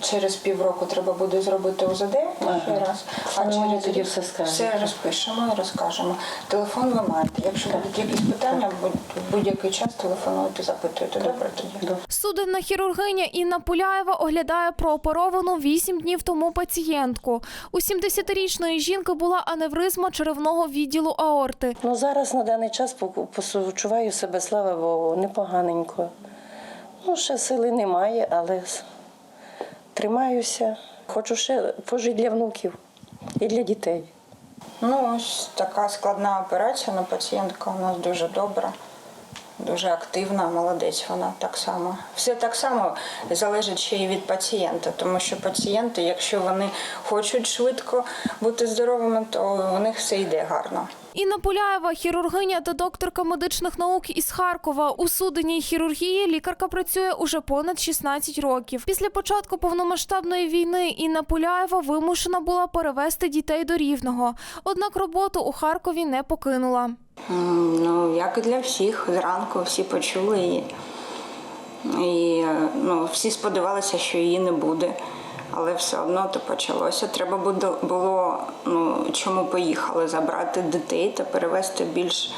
через півроку треба буде зробити УЗД ще раз, а Ну, через тоді все скажете. все розпишемо і розкажемо. Телефон ви маєте. Якщо будуть якісь питання, будь- в будь-який час телефонуйте, запитуйте. Добре тоді. Суденна хірургиня Інна Пуляєва оглядає прооперовану 8 днів тому пацієнтку. У 70-річної жінки була аневризма черевного відділу аорти. Ну зараз на даний час почуваю себе, слава Богу, непоганенько. Ну, ще сили немає, але тримаюся. Хочу ще пожити для внуків і для дітей. Ну, ось така складна операція, але пацієнтка у нас дуже добра, дуже активна, молодець вона так само. Все так само залежить ще й від пацієнта, тому що пацієнти, якщо вони хочуть швидко бути здоровими, то у них все йде гарно. Інна Пуляєва, хірургиня та докторка медичних наук із Харкова. У суденній хірургії лікарка працює уже понад 16 років. Після початку повномасштабної війни Інна Пуляєва вимушена була перевести дітей до Рівного. Однак роботу у Харкові не покинула. Ну, як і для всіх, зранку всі почули її. І ну, всі сподівалися, що її не буде. Але все одно то почалося. Треба було, ну, чому поїхали, забрати дітей та перевезти більш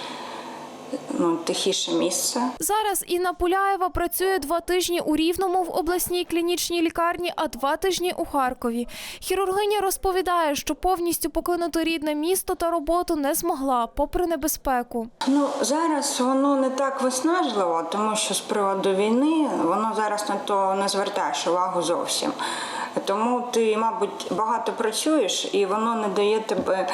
ну, тихіше місце. Зараз Інна Пуляєва працює два тижні у Рівному в обласній клінічній лікарні, а два тижні у Харкові. Хірургиня розповідає, що повністю покинути рідне місто та роботу не змогла, попри небезпеку. Ну зараз воно не так виснажливо, тому що з приводу війни воно зараз на то не звертаєш увагу зовсім. Тому ти, мабуть, багато працюєш, і воно не дає тебе,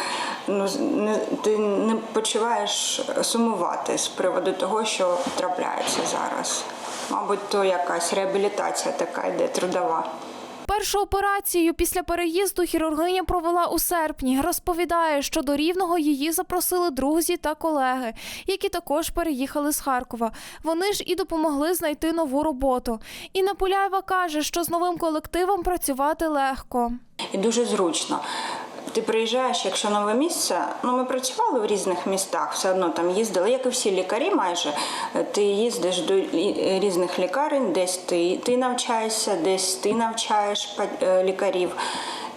ну не ти не почуваєш сумувати з приводу того, що трапляється зараз. Мабуть, то якась реабілітація така йде трудова. Першу операцію після переїзду хірургиня провела у серпні. Розповідає, що до рівного її запросили друзі та колеги, які також переїхали з Харкова. Вони ж і допомогли знайти нову роботу. Інна Пуляєва каже, що з новим колективом працювати легко. і дуже зручно. Ти приїжджаєш, якщо нове місце. Ну, ми працювали в різних містах, все одно там їздили, як і всі лікарі, майже Е, ти їздиш до різних лікарень, десь ти, ти навчаєшся, десь ти навчаєш е, лікарів.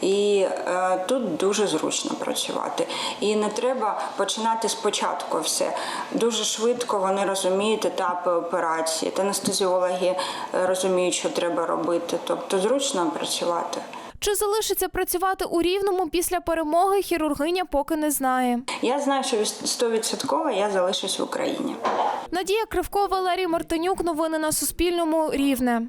І е, тут дуже зручно працювати. І не треба починати спочатку все. Дуже швидко вони розуміють етапи операції. Та анестезіологи е, розуміють, що треба робити. Тобто зручно працювати. Чи залишиться працювати у рівному після перемоги, хірургиня поки не знає. Я знаю, що 100% я залишусь в Україні. Надія Кривко, Валерій Мартинюк. Новини на Суспільному. Рівне.